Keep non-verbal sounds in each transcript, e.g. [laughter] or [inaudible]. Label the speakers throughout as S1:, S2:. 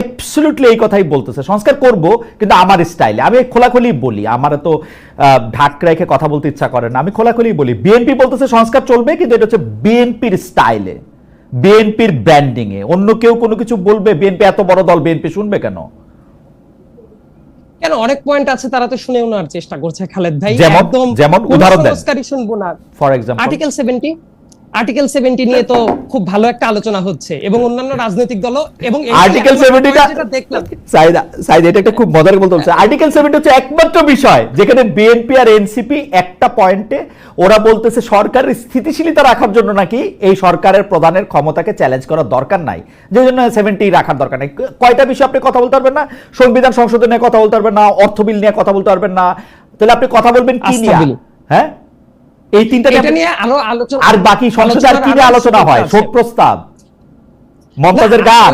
S1: Absolutely এই কথাই বলতেছে। সংস্কার করব কিন্তু আমার স্টাইলে আমি খোলাখুলি বলি আমার তো ঢাক রেখে কথা বলতে ইচ্ছা করে না। আমি খোলাখুলি বলি বিএনপি বলতেছে সংস্কার চলবে কিন্তু এটা হচ্ছে বিএনপির স্টাইলে বিএনপির ব্র্যান্ডিং এ অন্য কেউ কোনো কিছু বলবে বিএনপি এত বড় দল বিএনপি শুনবে কেন?
S2: কেন? অনেক পয়েন্ট আছে তারা তো শুনেও নেওয়ার চেষ্টা করছে খালেদ ভাই।
S1: যেমন?
S2: একদম
S1: যেমন? উদাহরণ দেন।
S2: শুনব না।
S1: For example
S2: article seventy article seventy নিয়ে তো খুব ভালো একটা আলোচনা হচ্ছে এবং অন্যান্য রাজনৈতিক দল এবং
S1: আর্টিকেল
S2: এখন
S1: সেভেন্টিটা
S2: যেটা দেখলাম
S1: সাইদ সাইদ এটা একটা খুব মজার বলতে হচ্ছে আর্টিকেল সেভেন্টি হচ্ছে একমাত্র বিষয় যেখানে বিএনপি আর এনসিপি একটা পয়েন্টে ওরা বলতেছে সরকারের স্থিতিশীলতা রাখার জন্য নাকি এই সরকারের প্রধানের ক্ষমতাকে চ্যালেঞ্জ করার দরকার নাই। যে জন্য সেভেন্টি রাখার দরকার নাই। কয়টা বিষয় আপনি কথা বলতে পারবেন না? সংবিধান সংশোধন নিয়ে কথা বলতে পারবেন না অর্থ বিল নিয়ে কথা বলতে পারবেন না। তাহলে আপনি কথা বলবেন কি নিয়ে? হ্যাঁ? এই তিনটা নিয়ে
S2: এটা নিয়ে আরও আলোচনা
S1: আর বাকি সংসদে আর কি নিয়ে আলোচনা হয়? শোক প্রস্তাব। মমতাজের গান।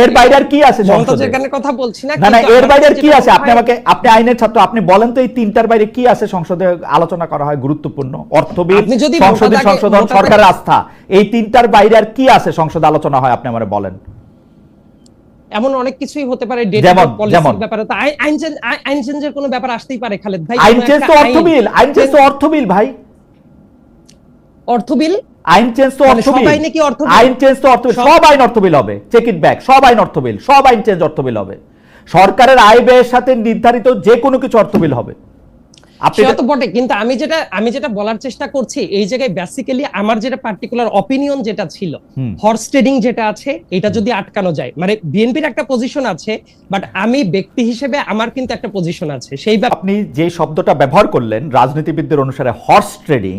S1: এর বাইরে আর কি আছে
S2: মমতাজের গানের কথা বলছি না
S1: না এর বাইরে আর কি আছে? আপনি আমাকে আপনি আইনের ছাত্র আপনি বলেন তো এই তিনটার বাইরে কি আছে সংসদে আলোচনা করা হয় গুরুত্বপূর্ণ? অর্থবিদ
S2: আপনি যদি
S1: সংসদীয় সংশোধন সরকারের আস্থা। এই তিনটার বাইরে আর কি আছে সংসদে আলোচনা হয় আপনি আমারে বলেন।
S2: এমন অনেক কিছুই হতে পারে ডেটা পলিসির ব্যাপারে তো আইন চেঞ্জ আইন চেঞ্জের কোনো ব্যাপার আসতেই পারে খালেদ ভাই
S1: আইন চেঞ্জ তো
S2: আইন-
S1: অর্থ বিল আইন চেঞ্জ তো অর্থ বিল ভাই।
S2: অর্থ বিল?
S1: আইন চেঞ্জ তো অর্থ বিল।
S2: আইনে কি অর্থ
S1: আইন চেঞ্জ তো অর্থ বিল।
S2: সব-
S1: সব আইন অর্থ বিল হবে। চেক ইট ব্যাক সব আইন অর্থ বিল। সব আইন চেঞ্জ অর্থ বিল হবে। সরকারের আয় ব্যয়ের সাথে নির্ধারিত যে কোনো কিছু অর্থ বিল হবে। আপনি
S2: তো বটে কিন্তু আমি যেটা আমি যেটা বলার চেষ্টা করছি এই জায়গায় বেসিক্যালি আমার যেটা পার্টিকুলার অপিনিয়ন যেটা ছিল হর্স ট্রেডিং যেটা আছে এটা যদি আটকানো যায় মানে বিএনপির একটা পজিশন আছে বাট আমি ব্যক্তি হিসেবে আমার কিন্তু একটা পজিশন আছে সেই
S1: আপনি যে শব্দটা ব্যবহার করলেন রাজনীতিবিদদের অনুসারে হর্স ট্রেডিং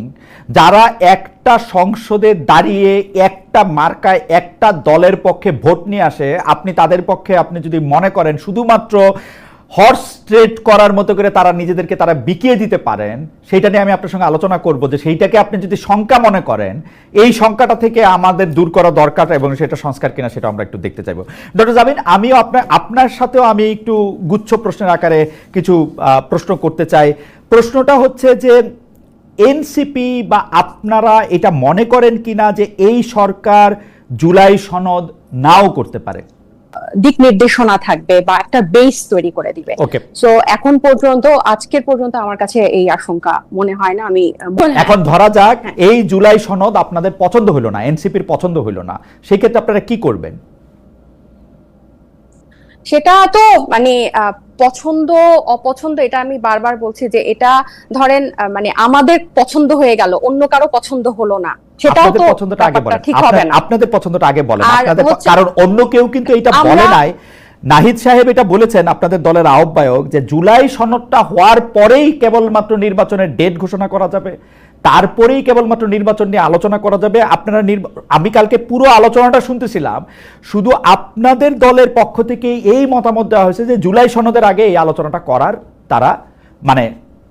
S1: যারা একটা সংসদে দাঁড়িয়ে একটা মার্কায় একটা দলের পক্ষে ভোট নিয়ে আসে আপনি তাদের পক্ষে আপনি যদি মনে করেন শুধুমাত্র হর্স ট্রেড করার মতো করে তারা নিজেদেরকে তারা বিকিয়ে দিতে পারেন, সেইটা নিয়ে আমি আপনার সঙ্গে আলোচনা করব যে সেইটাকে আপনি যদি শঙ্কা মনে করেন, এই শঙ্কাটা থেকে আমাদের দূর করা দরকার এবং সেটা সংস্কার কিনা সেটা আমরা একটু দেখতে চাইব। ডক্টর জামিন, আমিও আপনার আপনার সাথেও আমি একটু গুচ্ছ প্রশ্নের আকারে কিছু প্রশ্ন করতে চাই। প্রশ্নটা হচ্ছে যে এনসিপি বা আপনারা এটা মনে করেন কিনা যে এই সরকার জুলাই সনদ নাও করতে পারে?
S3: দিক নির্দেশনা থাকবে বা একটা বেস তৈরি করে দিবে।
S1: ওকে
S3: সো এখন পর্যন্ত আজকের পর্যন্ত আমার কাছে এই আশঙ্কা মনে হয় না আমি
S1: এখন ধরা যাক এই জুলাই সনদ আপনাদের পছন্দ হলো না এনসিপির পছন্দ হলো না সেই ক্ষেত্রে আপনারা কি করবেন?
S3: সেটা তো মানে পছন্দ অপছন্দ এটা আমি বারবার বলছি যে এটা ধরেন মানে আমাদের পছন্দ হয়ে গেল অন্য কারও পছন্দ হলো না। সেটাও তো
S1: পছন্দটা আগে বলেন।
S3: ঠিক হবে না।
S1: আপনাদের পছন্দটা আগে বলেন। আপনাদের কারণ অন্য কেউ কিন্তু এটা বলে নাই। নাহিদ সাহেব এটা বলেছেন আপনাদের দলের আহ্বায়ক যে জুলাই সনদটা হওয়ার পরেই কেবলমাত্র নির্বাচনের ডেট ঘোষণা করা যাবে। তারপরেই কেবলমাত্র নির্বাচন নিয়ে আলোচনা করা যাবে। আপনারা আমি কালকে পুরো আলোচনাটা শুনতেছিলাম। শুধু আপনাদের দলের পক্ষ থেকে এই মতামত দেওয়া হয়েছে যে, জুলাই সনদের আগে এই আলোচনাটা করার তারা মানে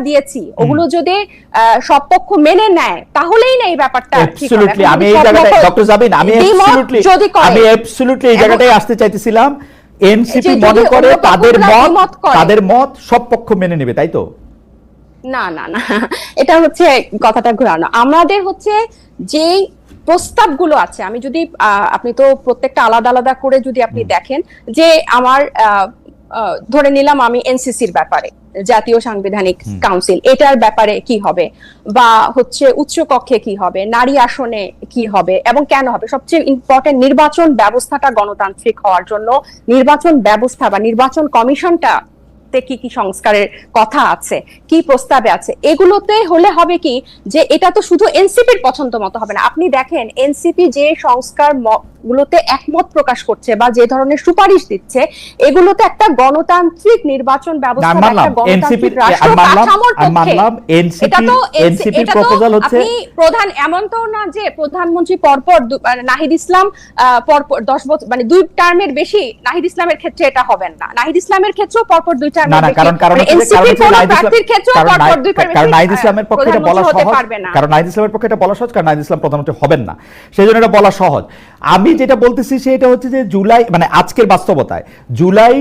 S3: দিয়েছি ওগুলো যদি সব পক্ষ মেনে নেয় তাহলেই না এই ব্যাপারটা
S1: অ্যাবসলিউটলি আমি এই জায়গাটায় ডক্টর জাবিন আমি অ্যাবসলিউটলি আমি অ্যাবসলিউটলি এই জায়গাটায় আসতে চাইতেছিলাম। এনসিপি মনে করে তাদের মত তাদের মত সব পক্ষ মেনে নেবে তাই তো?
S3: না না না [laughs] এটা হচ্ছে কথাটা ঘোরানো। আমাদের হচ্ছে যেই প্রস্তাবগুলো আছে আমি যদি আহ, আপনি তো প্রত্যেকটা আলাদা আলাদা করে যদি আপনি দেখেন যে আমার ধরে নিলাম আমি এনসিসির ব্যাপারে জাতীয় সাংবিধানিক কাউন্সিল এটার ব্যাপারে কি হবে? বা হচ্ছে উচ্চ কক্ষে কি হবে? নারী আসনে কি হবে? এবং কেন হবে? সবচেয়ে ইম্পর্টেন্ট নির্বাচন ব্যবস্থাটা গণতান্ত্রিক হওয়ার জন্য নির্বাচন ব্যবস্থা বা নির্বাচন কমিশনটা তে কি কি সংস্কারের কথা আছে কি প্রস্তাবে আছে এগুলোতে হলে হবে কি যে এটা তো শুধু এনসিপির পছন্দ মতো হবে না। আপনি দেখেন এনসিপি যে সংস্কার গুলোতে একমত প্রকাশ করছে বা যে ধরনের সুপারিশ দিচ্ছে এগুলোতে একটা গণতান্ত্রিক নির্বাচন ব্যবস্থা
S1: আমি
S3: বা
S1: মানলাম।
S3: একটা গণতান্ত্রিক রাষ্ট্র কাঠামোর পক্ষে এটা তো এটা তো আপনি প্রধান এমন তো না যে প্রধানমন্ত্রী পরপর মানে নাহিদ ইসলাম আহ, পরপর দশ বছর মানে দুই টার্মের বেশি নাহিদ ইসলামের ক্ষেত্রে এটা হবে না। নাহিদ ইসলামের ক্ষেত্রেও পরপর দুই
S1: না না কারণ কারণ
S3: মানে
S1: কারণ ইসলামের পক্ষে এটা বলা সহজ। কারণ ইসলামের পক্ষে এটা বলা সহজ কারণ ইসলাম প্রধানমন্ত্রী হবেন না। সেই জন্য এটা বলা সহজ। আমি যেটা বলতেছি সেটা হচ্ছে যে জুলাই মানে আজকের বাস্তবতায় জুলাই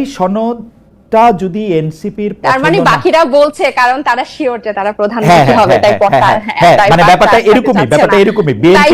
S1: যদি এনসিপির
S3: তার মানে বাকিরা বলছে কারণ তারা শিওর যে তারা প্রধানমন্ত্রী
S1: হ্যাঁ,
S3: হবে
S1: হ্যাঁ,
S3: তাই
S1: হ্যাঁ, মানে ব্যাপারটা এরকমই, ব্যাপারটা। এরকমই।
S3: তাই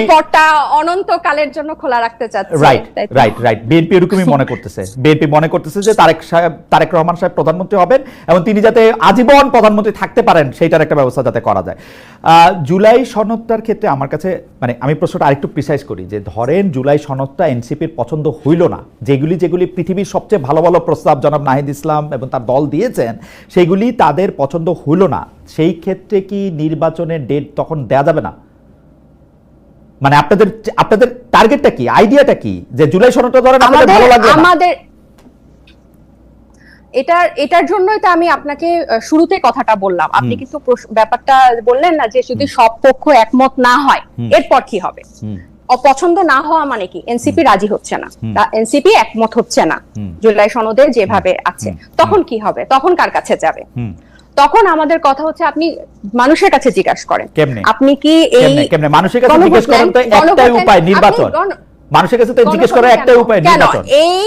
S3: অনন্তকালের জন্য খোলা রাখতে চাচ্ছে
S1: রাইট রাইট রাইট বিএনপি এরকমই মনে করতেছে বিএনপি মনে করতেছে যে তারেক সাহেব তারেক রহমান সাহেব প্রধানমন্ত্রী হবেন এবং তিনি যাতে আজীবন প্রধানমন্ত্রী থাকতে পারেন সেইটার একটা ব্যবস্থা যাতে করা যায় আহ, জুলাই সনদটার ক্ষেত্রে আমার কাছে মানে আমি প্রশ্নটা আরেকটু প্রিসাইজ করি যে ধরেন জুলাই সনদটা এনসিপির পছন্দ হইল না যেগুলি যেগুলি পৃথিবীর সবচেয়ে ভালো ভালো প্রস্তাব জনাব নাহিদ ইসলাম এবং তার দল দিয়েছেন সেগুলি তাদের পছন্দ হইল না। সেই ক্ষেত্রে কি নির্বাচনের ডেট তখন দেয়া যাবে না? মানে আপনাদের আপনাদের টার্গেটটা কি? আইডিয়াটা কি? যে জুলাই সনদটা ধরেন
S3: আমাদের
S1: ভালো লাগবে
S3: আমাদের এটার এটার জন্যই তো আমি আপনাকে শুরুতে কথাটা বললাম। আপনি কিন্তু ব্যাপারটা বললেন না যে যদি সব পক্ষ একমত না হয়। এরপর কি হবে? অপছন্দ না হওয়া মানে কি? এনসিপি রাজি হচ্ছে না। এনসিপি একমত হচ্ছে না। জুলাই সনদে যেভাবে আছে। তখন কি হবে? তখন কার কাছে যাবে? তখন আমাদের কথা হচ্ছে আপনি মানুষের কাছে জিজ্ঞাসা করেন। আপনি কি এই
S1: মানুষের কাছে জিজ্ঞাসা করেন তো একটাই উপায় নির্বাচন। মানুষের কাছে তো জিজ্ঞেস করার একটাই উপায়? নির্বাচন।
S3: এই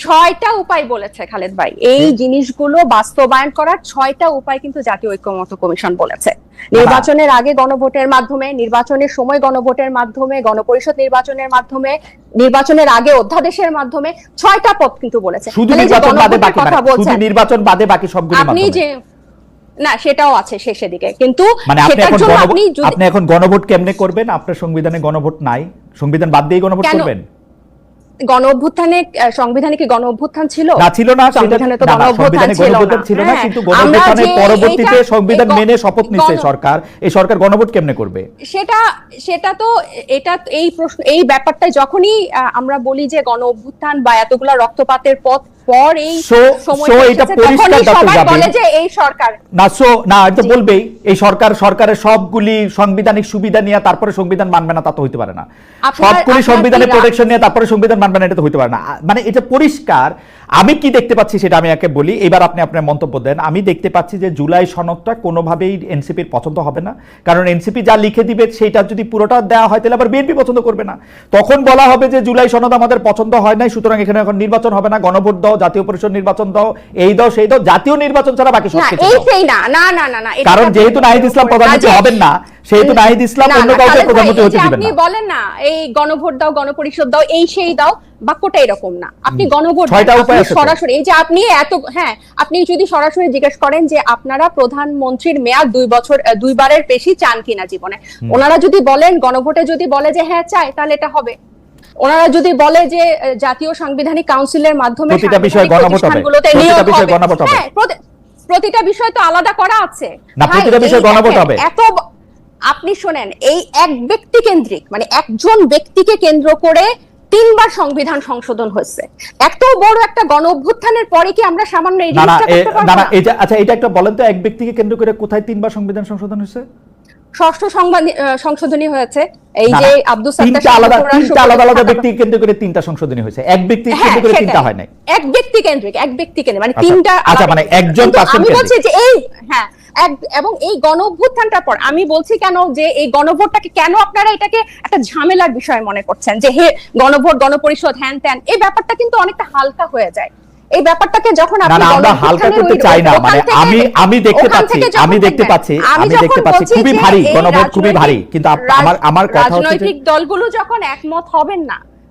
S3: ছয়টা উপায় বলেছে খালেদ ভাই। এই জিনিসগুলো বাস্তবায়ন করার ছয়টা উপায় কিন্তু জাতীয় ঐক্যমত্য কমিশন বলেছে। নির্বাচনের আগে গণভোটের মাধ্যমে নির্বাচনের সময় গণভোটের মাধ্যমে গণপরিষদ নির্বাচনের মাধ্যমে নির্বাচনের আগে অধ্যাদেশের মাধ্যমে ছয়টা পথ কিন্তু বলেছে।
S1: শুধু
S3: যে
S1: নির্বাচন বাদে বাকি
S3: কথা
S1: মানে শুধু নির্বাচন বাদে বাকি সবগুলি
S3: আপনি যে না সেটাও আছে শেষের দিকে কিন্তু
S1: মানে আপনি
S3: সেটার
S1: এখন
S3: জন্য
S1: গণভোট
S3: আপনি
S1: আপনি এখন গণভোট কেমনে করবেন? আপনার সংবিধানে গণভোট নাই। সংবিধান বাদ দিয়ে গণভোট করবেন?
S3: গণ অভ্যুত্থানে সংবিধানে কি গণ অভ্যুত্থান ছিল?
S1: না ছিল না
S3: সংবিধানে তো গণ অভ্যুত্থান ছিল না। হ্যাঁ,
S1: কিন্তু পরবর্তীতে সংবিধান মেনে শপথ নিচ্ছে সরকার এই সরকার গণভোট কেমনে করবে?
S3: সেটা সেটা তো এটা এই প্রশ্ন এই ব্যাপারটা যখনই আমরা বলি যে গণ অভ্যুত্থান বা এতগুলা রক্তপাতের পথ পর এই সময়
S1: এটা পরিষ্কার
S3: সবাই বলে যে এই সরকার।
S1: না সো না এটা বলবেই এই সরকার সরকারের সবগুলি সাংবিধানিক সুবিধা নিয়ে তারপরে সংবিধান মানবে না তা তো হইতে পারে না। সবগুলি সংবিধানের প্রোটেকশন নিয়ে তারপরে সংবিধান মানবে না এটা তো হইতে পারে না। মানে এটা পরিষ্কার। আমি কি দেখতে পাচ্ছি সেটা আমি একে বলি। এবার আপনি আপনার মন্তব্য দেন। আমি দেখতে পাচ্ছি যে জুলাই সনদটা কোনোভাবেই এনসিপির পছন্দ হবে না। কারণ এনসিপি যা লিখে দিবে সেইটা যদি পুরোটা দেওয়া হয় তাহলে আবার বিএনপি পছন্দ করবে না। তখন বলা হবে যে জুলাই সনদ আমাদের পছন্দ হয় নাই সুতরাং এখানে এখন নির্বাচন হবে না। গণভোট দাও জাতীয় পরিষদ নির্বাচন দাও এই দাও সেই দাও জাতীয় নির্বাচন ছাড়া বাকি সব
S3: না
S1: কিছু
S3: এই সেই না না না না না
S1: কারণ যেহেতু নাহিদ ইসলাম প্রধানমন্ত্রী হবেন না নাহিদ ইসলাম অন্য কাউকে প্রধানমন্ত্রী হতে দিবেন
S3: আপনি বলেন না এই গণভোট দাও গণপরিষদ দাও এই সেই দাও বাক্যটা এরকম না আপনি গণভোট। সরাসরি এই যে আপনি এত হ্যাঁ আপনি যদি সরাসরি জিজ্ঞেস করেন যে আপনারা প্রধানমন্ত্রীর মেয়াদ দুই বছর দুইবারের বেশি চান কিনা জীবনে ওনারা যদি বলেন গণভোটে যদি বলে যে হ্যাঁ চাই তাহলে এটা হবে ওনারা যদি বলে যে জাতীয় সাংবিধানিক কাউন্সিলের মাধ্যমে
S1: প্রতিটা বিষয়ে গণভোট হবে।
S3: প্রতিষ্ঠানগুলোতে নিয়োগ হবে।
S1: গণভোট হবে।
S3: হ্যাঁ, প্রতিটা বিষয় তো আলাদা করা আছে
S1: না, প্রতিটা বিষয়ে গণভোট হবে।
S3: এত আপনি শোনেন এই এক ব্যক্তি কেন্দ্রিক মানে একজন ব্যক্তিকে কেন্দ্র করে তিনবার সংবিধান সংশোধন হয়েছে। এত বড় একটা গণ অভ্যুত্থানের পরে কি আমরা সামান্য এই জিনিসটা করতে পারব
S1: না? এটা আচ্ছা এটা একটা বলেন তো এক ব্যক্তিকে কেন্দ্র করে কোথায় তিনবার সংবিধান সংশোধন হয়েছে?
S3: ষষ্ঠ সংবাদ- সংশোধনী হয়েছে। এই যে আব্দুল সাত্তার
S1: তিনটা আলাদা তিনটা আলাদা আলাদা ব্যক্তিকে কেন্দ্র করে তিনটা সংশোধনী হয়েছে। এক ব্যক্তি
S3: হ্যাঁ,
S1: কেন্দ্র করে তিনটা হয় নাই।
S3: এক ব্যক্তি কেন্দ্রিক এক ব্যক্তি কেন্দ্রিক মানে
S1: আচ্ছা,
S3: তিনটা
S1: আচ্ছা, মানে একজন
S3: আমি বলছি যে এই হ্যাঁ এবং এই গণ অভ্যুত্থানটার পর আমি বলছি কেন যে এই গণভোটটাকে কেন আপনারা এটাকে একটা ঝামেলার বিষয় মনে করছেন? যে হে গণভোট গণপরিষদ হ্যান ত্যান এই ব্যাপারটা কিন্তু অনেকটা হালকা হয়ে যায়। এই ব্যাপারটাকে যখন আপনি
S1: আমরা হালকা করতে চাই না মানে আমি আমি দেখতে পাচ্ছি আমি দেখতে পাচ্ছি
S3: আমি
S1: দেখতে পাচ্ছি খুবই ভারী গণভোট খুবই ভারী কিন্তু আমার আমার কথা হচ্ছে
S3: রাজনৈতিক দলগুলো যখন একমত হবেন না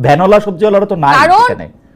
S1: ভ্যানওয়ালা সবজিওয়ালারা তো নাই
S3: কারণ
S1: সেখানে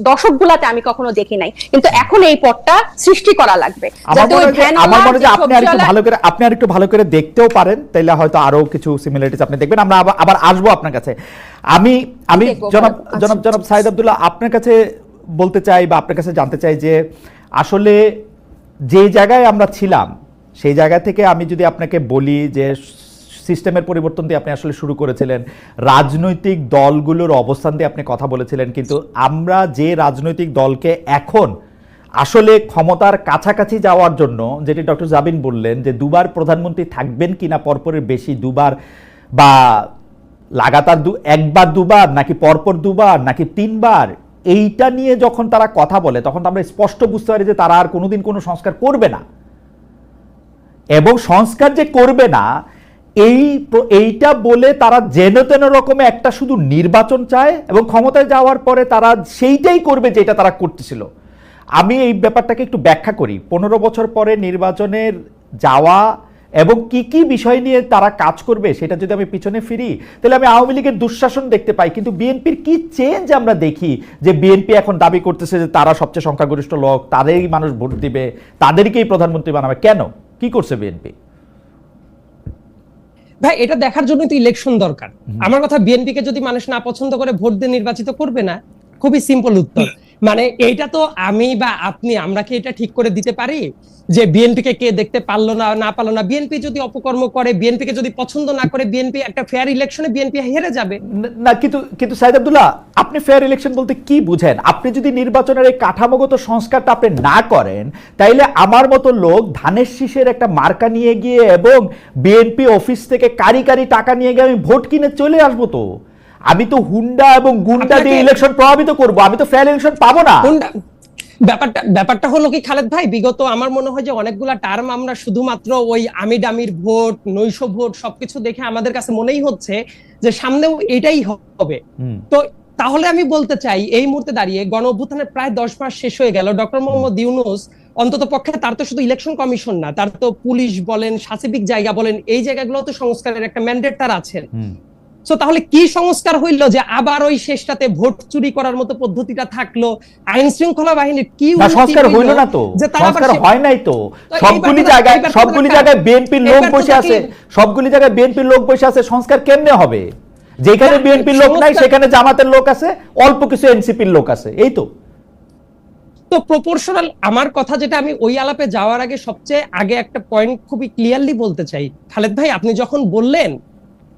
S3: দশক গুলাতে আমি কখনো দেখি নাই। কিন্তু এখন এই পথটা সৃষ্টি করা লাগবে।
S1: আমার মনে হয় আপনি আর একটু ভালো করে আপনি আর একটু ভালো করে দেখতেও পারেন তাইলে হয়তো আরও কিছু সিমিলারিটিস আপনি দেখবেন। আমরা আবার- আসব আপনার কাছে। আমি আমি জনাব। জনাব জনাব সাইদ আব্দুল্লাহ আপনার কাছে বলতে চাই বা আপনার কাছে জানতে চাই যে আসলে যে জায়গায় আমরা ছিলাম সেই জায়গা থেকে আমি যদি আপনাকে বলি যে সিস্টেমের পরিবর্তন দিয়ে আপনি আসলে শুরু করেছিলেন। রাজনৈতিক দলগুলোর অবস্থান দিয়ে আপনি কথা বলেছিলেন, কিন্তু আমরা যে রাজনৈতিক দলকে এখন আসলে ক্ষমতার কাছাকাছি যাওয়ার জন্য, যেটি ডক্টর জাবিন বললেন যে দুবার প্রধানমন্ত্রী থাকবেন কিনা পরপরের বেশি দুবার বা লাগাতার দু, একবার দুবার নাকি পরপর দুবার নাকি তিনবার, এইটা নিয়ে যখন তারা কথা বলে, তখন আমরা স্পষ্ট বুঝতে পারি যে তারা আর কোনোদিন কোনো সংস্কার করবে না। এবং সংস্কার যে করবে না এই এইটা বলে তারা যেন তেন রকমে একটা শুধু নির্বাচন চায় এবং ক্ষমতায় যাওয়ার পরে তারা সেইটাই করবে যেটা তারা করতেছিল। আমি এই ব্যাপারটাকে একটু ব্যাখ্যা করি। পনেরো বছর পরে নির্বাচনের যাওয়া এবং কি কি বিষয় নিয়ে তারা কাজ করবে সেটা যদি আমি পিছনে ফিরি, তাহলে আমি আওয়ামী লীগের দুঃশাসন দেখতে পাই। কিন্তু বিএনপির কি চেঞ্জ আমরা দেখি যে বিএনপি এখন দাবি করতেছে যে তারা সবচেয়ে সংখ্যাগরিষ্ঠ লোক, তাদেরই মানুষ ভোট দিবে, তাদেরকেই প্রধানমন্ত্রী বানাবে? কেন? কি করছে বিএনপি?
S2: ভাই এটা দেখার জন্য তো ইলেকশন দরকার। আমার কথা বিএনপি কে যদি মানুষ না পছন্দ করে ভোট দিয়ে নির্বাচিত করবে না খুবই সিম্পল উত্তর। মানে এইটা তো আমি বা আপনি, আমরা কি এটা ঠিক করে দিতে পারি? যে বিএনপি কে দেখতে পারল না না পারল না? বিএনপি যদি অপকর্ম করে বিএনপি কে যদি পছন্দ না করে, বিএনপি একটা ফেয়ার ইলেকশনে বিএনপি হেরে যাবে।
S1: না কিন্তু কিন্তু সাইদ আব্দুল্লাহ, আপনি ফেয়ার ইলেকশন বলতে কি বুঝেন? আপনি যদি নির্বাচনের এই কাঠামোগত সংস্কারটা আপনি না করেন, তাইলে আমার মতো লোক ধানের শীষের একটা মার্কা নিয়ে গিয়ে এবং বিএনপি অফিস থেকে কারি কারি টাকা নিয়ে গিয়ে আমি ভোট কিনে চলে আসব তো। আমি তো হুন্ডা এবং গুন্ডা দিয়ে ইলেকশন প্রভাবিত করব আমি তো ফেয়ার ইলেকশন পাবো না।
S2: ব্যাপারটা ব্যাপারটা হলো কি খালেদ ভাই? বিগত আমার মনে হয় যে অনেকগুলা টার্ম আমরা শুধুমাত্র ওই আমি ডামির ভোট নৈশ ভোট সবকিছু দেখে আমাদের কাছে মনেই হচ্ছে যে সামনেও এটাই হবে। তো তাহলে আমি বলতে চাই এই মুহূর্তে দাঁড়িয়ে গণ অভ্যুত্থানের প্রায় দশ মাস শেষ হয়ে গেল। ডক্টর মোহাম্মদ ইউনুস অন্তত পক্ষে তার তো শুধু ইলেকশন কমিশন না তার তো পুলিশ বলেন সাসিবিক জায়গা বলেন এই জায়গাগুলো তো সংস্কারের একটা ম্যান্ডেট তার আছেন।
S1: হুম।
S2: সো তাহলে কি সংস্কার হইল যে আবার ওই শেষটাতে ভোট চুরি করার মতো পদ্ধতিটা থাকল? আইন শৃঙ্খলা বাহিনীর কি
S1: সংস্কার
S2: হইল
S1: না তো। সংস্কার হয় নাই তো। সবগুলি জায়গায় সবগুলি জায়গায় বিএনপির লোক বসে আছে। সবগুলি জায়গায় বিএনপির লোক বসে আছে। সংস্কার কেমনে হবে? যেখানে বিএনপির লোক নাই সেখানে জামাতের লোক আছে অল্প কিছু এনসিপির লোক আছে। এই তো।
S2: তো প্রপোর্শনাল আমার কথা যেটা আমি ওই আলাপে যাওয়ার আগে সবচেয়ে আগে একটা পয়েন্ট খুবই ক্লিয়ারলি বলতে চাই। খালেদ ভাই আপনি যখন বললেন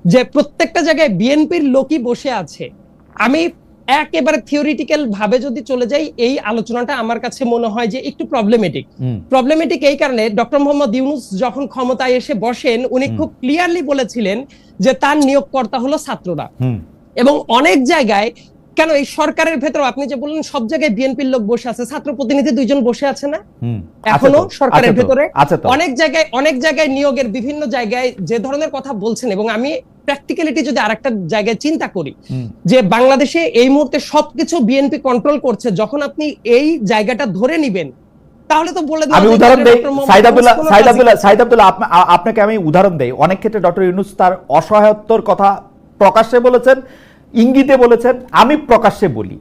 S2: যে প্রত্যেকটা জায়গায় বিএনপির লোকই বসে আছে। আমি একেবারে থিওরিটিক্যাল ভাবে যদি চলে যাই এই আলোচনাটা আমার কাছে মনে হয় যে একটু প্রবলেমেটিক প্রবলেমেটিক এই কারণে ডক্টর মোহাম্মদ ইউনুস যখন ক্ষমতায় এসে বসেন উনি খুব ক্লিয়ারলি বলেছিলেন যে তার নিয়োগকর্তা হলো ছাত্ররা। এবং অনেক জায়গায় কেন এই সরকারের ভেতর আপনি যে বললেন সব জায়গায় বিএনপির লোক বসে আছে ছাত্র প্রতিনিধি দুইজন বসে আছে না?
S1: এখনও
S2: সরকারের ভেতরে? অনেক জায়গায় অনেক জায়গায় নিয়োগের বিভিন্ন জায়গায় যে ধরনের কথা বলছেন এবং আমি প্র্যাকটিক্যালিটি যদি আরেকটা জায়গায় চিন্তা করি যে বাংলাদেশে এই মুহূর্তে সবকিছু বিএনপি কন্ট্রোল করছে যখন আপনি এই জায়গাটা ধরে নিবেন তাহলে তো বলে
S1: আমি উদাহরণ দেই সাইদ আব্দুল্লাহ সাইদ আব্দুল্লাহ সাইদ আব্দুল্লাহ আপনাকে আমি উদাহরণ দেই অনেক ক্ষেত্রে ডক্টর ইউনুস তার অসহায়ত্বর কথা প্রকাশ্যে বলেছেন ইঙ্গিতে বলেছেন, আমি প্রকাশ্যে বলি,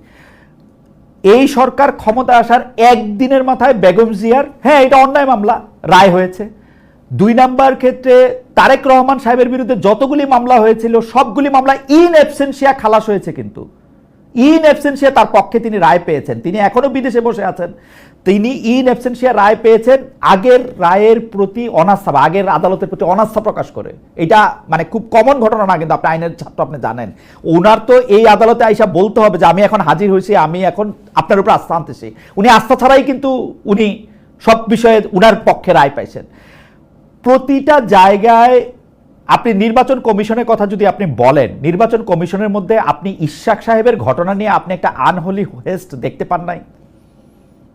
S1: এই সরকার ক্ষমতা আসার একদিনের মাথায় বেগম জিয়ার হ্যাঁ এটা অন্যায় মামলা, রায় হয়েছে। দুই নাম্বার ক্ষেত্রে তারেক রহমান সাহেবের বিরুদ্ধে যতগুলি মামলা হয়েছিল, সবগুলি মামলা ইন অ্যাবসেন্সিয়া খালাস হয়েছে কিন্তু। ইন অ্যাবসেন্সিয়া তার পক্ষে তিনি রায় পেয়েছেন। তিনি এখনও বিদেশে বসে আছেন। তিনি ইন অ্যাবসেন্সিয়া রায় পেয়েছেন, আগের রায়ের প্রতি অনাস্থা বা আগের আদালতের প্রতি অনাস্থা প্রকাশ করে। এটা মানে খুব কমন ঘটনা না, কিন্তু আপনি আইনের ছাত্র আপনি জানেন। ওনার তো এই আদালতে আইসা বলতে হবে যে, আমি এখন হাজির হয়েছি, আমি এখন আপনার উপর আস্থা আনতেছি। উনি আস্থা ছাড়াই কিন্তু উনি সব বিষয়ে উনার পক্ষে রায় পাইছেন। প্রতিটা জায়গায় আপনি নির্বাচন কমিশনের কথা যদি আপনি বলেন, নির্বাচন কমিশনের মধ্যে আপনি ইশাক সাহেবের ঘটনা নিয়ে আপনি একটা আনহোলি হেস্ট দেখতে পান নাই?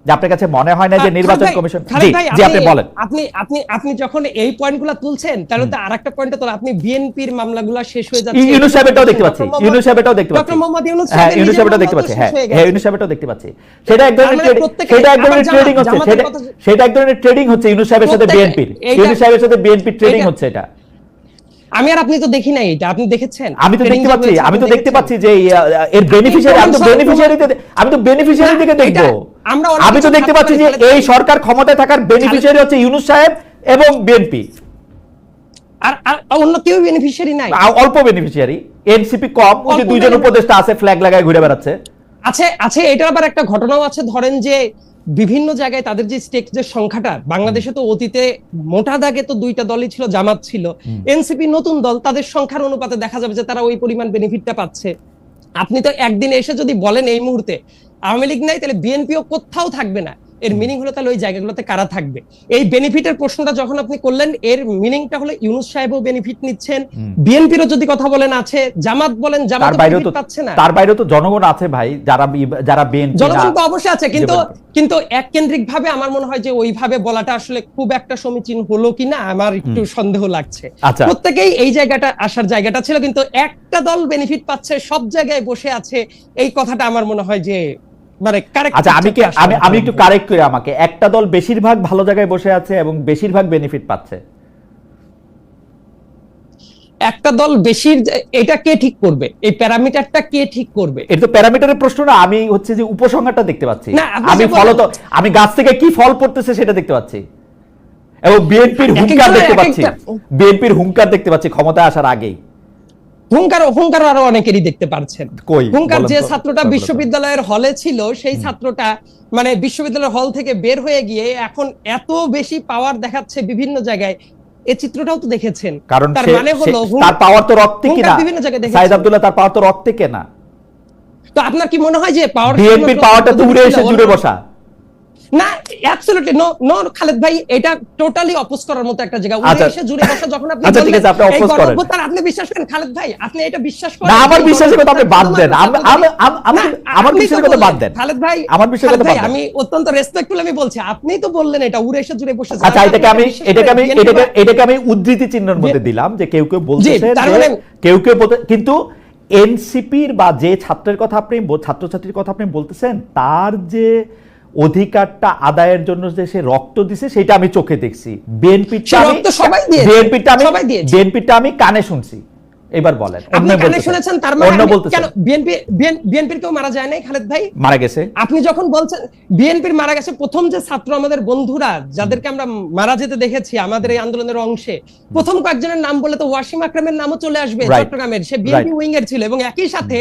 S1: যে আপনার কাছে মনে হয় না যে নির্বাচন কমিশন জি জি আপনি বলেন।
S2: আপনি আপনি আপনি যখন এই পয়েন্টগুলো তুলছেন তাহলে তো আরেকটা পয়েন্টে তোলা আপনি বিএনপির মামলাগুলো শেষ হয়ে যাচ্ছে।
S1: ইউনুস সাহেবেরটাও দেখতে পাচ্ছি। ইউনুস সাহেবেরটাও দেখতে পাচ্ছি।
S2: ডক্টর মোহাম্মদ ইউনুস
S1: হ্যাঁ
S2: নিজের
S1: সাহেবেরটাও দেখতে পাচ্ছি। হ্যাঁ
S2: হ্যাঁ
S1: সাহেবেরটাও দেখতে পাচ্ছি। সেটা এক ধরনের
S2: মানে
S1: সেটা এক ধরনের ট্রেডিং হচ্ছে। সেটা এক ধরনের ট্রেডিং হচ্ছে ইউনুস সাহেবের সাথে বিএনপির।
S2: এইটা-
S1: সাহেবের সাথে বিএনপির ট্রেডিং হচ্ছে এটা।
S2: আমি আর আপনি তো দেখি নাই এটা আপনি দেখেছেন?
S1: আমি তো দেখতে পাচ্ছি আমি তো দেখতে পাচ্ছি যে এর বেনিফিশিয়ারি আমি তো বেনিফিশিয়ারিতে আমি তো বেনিফিশিয়ারি
S2: এটা আমরা
S1: আমি তো দেখতে পাচ্ছি যে এই সরকার ক্ষমতায় থাকার বেনিফিশিয়ারি হচ্ছে ইউনুস সাহেব এবং বিএনপি
S2: আর আর অন্য কেউ বেনিফিশিয়ারি নাই?
S1: অল্প বেনিফিশিয়ারি এনসিপি কম ওই যে দুইজন উপদেষ্টা আছে ফ্ল্যাগ লাগায় ঘুরে বেড়াচ্ছে।
S2: আছে আছে এটার আবার একটা ঘটনাও আছে ধরেন যে বিভিন্ন জায়গায় তাদের যে স্টেক যে সংখ্যাটা বাংলাদেশে তো অতীতে মোটা দাগে তো দুইটা দলই ছিল জামাত ছিল। এনসিপি নতুন দল তাদের সংখ্যার অনুপাতে দেখা যাবে যে তারা ওই পরিমাণ বেনিফিটটা পাচ্ছে। আপনি তো একদিন এসে যদি বলেন এই মুহূর্তে আওয়ামী লীগ নাই তাহলে বিএনপিও কোথাও থাকবে না। এর মিনিং হলো তাহলে ওই জায়গাগুলোতে কারা থাকবে? এই বেনিফিটের প্রশ্নটা যখন আপনি করলেন এর মিনিংটা হলো ইউনুস সাহেবও বেনিফিট নিচ্ছেন। বিএনপিরও যদি কথা বলেন আছে জামাত বলেন জামাত
S1: তো
S2: পাচ্ছে না।
S1: তার বাইরেও তো জনগণ আছে ভাই যারা যারা বিএনপি
S2: জনগণ তো অবশ্যই আছে কিন্তু কিন্তু এক কেন্দ্রিক ভাবে আমার মনে হয় যে ওইভাবে বলাটা আসলে খুব একটা সমীচীন হলো কিনা আমার একটু সন্দেহ লাগছে।
S1: আচ্ছা।
S2: প্রত্যেকেই এই জায়গাটা আসার জায়গাটা ছিল কিন্তু একটা দল বেনিফিট পাচ্ছে সব জায়গায় বসে আছে এই কথাটা আমার মনে হয় যে মানে
S1: আচ্ছা আমি কি আমি আমি একটু কারেক্ট করি আমাকে। একটা দল বেশিরভাগ ভালো জায়গায় বসে আছে এবং বেশিরভাগ বেনিফিট পাচ্ছে।
S2: একটা দল বেশি এটা কে ঠিক করবে? এই প্যারামিটারটা কে ঠিক করবে?
S1: এটা তো প্যারামিটারের প্রশ্ন না আমি হচ্ছে যে উপসংহারটা দেখতে পাচ্ছি। আমি
S2: বলেন-
S1: ফলত আমি গাছ থেকে কি ফল পড়তেছে সেটা দেখতে পাচ্ছি। এবং বিএনপির হুঙ্কার দেখতে পাচ্ছি। বিএনপির হুঙ্কার দেখতে পাচ্ছি ক্ষমতায় আসার আগেই।
S2: হুঙ্কার হুঙ্কার আরও অনেকেরই দেখতে পারছেন। হুঙ্কার যে ছাত্রটা বিশ্ববিদ্যালয়ের হলে ছিল সেই ছাত্রটা মানে বিশ্ববিদ্যালয়ের হল থেকে বের হয়ে গিয়ে এখন এত বেশি পাওয়ার দেখাচ্ছে বিভিন্ন জায়গায়। এই চিত্রটাও তো দেখেছেন।
S1: কারণ
S2: তার মানে হলো
S1: তার পাওয়ার তো রক্তে
S2: হুঙ্কার
S1: কিনা
S2: বিভিন্ন জায়গায় দেখেছি।
S1: সাইদ আব্দুল্লাহ তার পাওয়ার তো রক্তে কেনা
S2: তো আপনার কি মনে হয় যে পাওয়ার
S1: বিএনপির পাওয়ারটা তো এসে জুড়ে বসা।
S2: না অ্যাবসলিউটলি নো নো খালেদ ভাই এটা টোটালি অপোজ করার মতো একটা জায়গা। উড়ে
S1: আচ্ছা।
S2: এসে জুড়ে বসা যখন আপনি
S1: আচ্ছা, ঠিক আছে, আপনি oppose করেন।
S2: আপনি বিশ্বাস করেন খালেদ ভাই আপনি এটা বিশ্বাস করেন
S1: না আমার
S2: এই
S1: বিশ্বাসের কথা আপনি বাদ দেন। আমি- আমার বিশ্বাসের কথা বাদ দেন।
S2: খালেদ ভাই
S1: আমার বিশ্বাসের
S2: খালেদ
S1: কথা বাদ দেন।
S2: আমি অত্যন্ত রেসপেক্টফুল আমি বলছি আপনি তো বললেন এটা উড়ে এসে জুড়ে বসে
S1: আচ্ছা এটাকে আমি এটাকে আমি এটাকে এটাকে আমি উদ্ধৃতি চিহ্নের মধ্যে দিলাম যে কেউ কেউ বলতেছে যে
S2: মানে-
S1: কেউ কেউ কিন্তু এনসিপির বা যে ছাত্রের কথা আপনি ছাত্রছাত্রীর কথা আপনি বলতেছেন তার যে অধিকারটা আদায়ের জন্য যে সে রক্ত দিছে সেটা আমি চোখে দেখছি। বিএনপিটা আমি
S2: সবাই দিয়েছে,
S1: বিএনপিটা আমি বিএনপিটা আমি কানে শুনছি। এবার বলেন
S2: আপনি কানে শুনেছেন তার মানে কেন বিএনপি বিএনপির কেউ মারা যায় নাই খালেদ ভাই?
S1: মারা গেছে।
S2: আপনি যখন বলছেন বিএনপির মারা গেছে প্রথম যে ছাত্র আমাদের বন্ধুরা যাদেরকে আমরা মারা যেতে দেখেছি আমাদের এই আন্দোলনের অংশে প্রথম কয়েকজনের নাম বলে তো ওয়াসিম আকরামের নামও চলে আসবে চট্টগ্রামের। সে বিএনপি. উইং এর ছিল এবং একই সাথে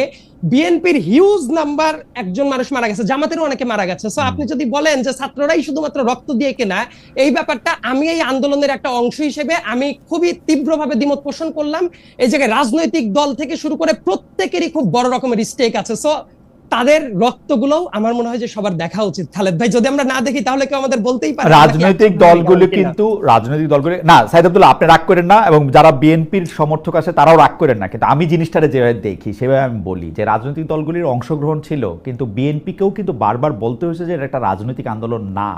S2: বিএনপির হিউজ নাম্বার একজন মানুষ মারা গেছে জামাতের অনেকে মারা গেছে। সো আপনি যদি বলেন যে ছাত্ররাই শুধুমাত্র রক্ত দিয়ে কেনা এই ব্যাপারটা আমি এই আন্দোলনের একটা অংশ হিসেবে আমি খুবই তীব্রভাবে দ্বিমত পোষণ করলাম। এই জায়গায় রাজনৈতিক দল থেকে শুরু করে প্রত্যেকেরই খুব বড় রকমের স্টেক আছে। সো তাদের রক্তগুলো আমার মনে হয় যে সবার দেখা উচিত। খালেদ ভাই যদি আমরা না দেখি তাহলে কেউ আমাদের বলতেই পারে
S1: রাজনৈতিক দলগুলো কিন্তু রাজনৈতিক দলগুলো না সাইদ আব্দুল্লাহ আপনি রাগ করেন না এবং যারা বিএনপির সমর্থক আছে তারাও রাগ করেন না। কিন্তু আমি জিনিসটারে যেভাবে দেখি সেভাবে আমি বলি যে রাজনৈতিক দলগুলির অংশগ্রহণ ছিল কিন্তু বিএনপিকেও কিন্তু বারবার বলতে হয়েছে যে এটা একটা রাজনৈতিক আন্দোলন না।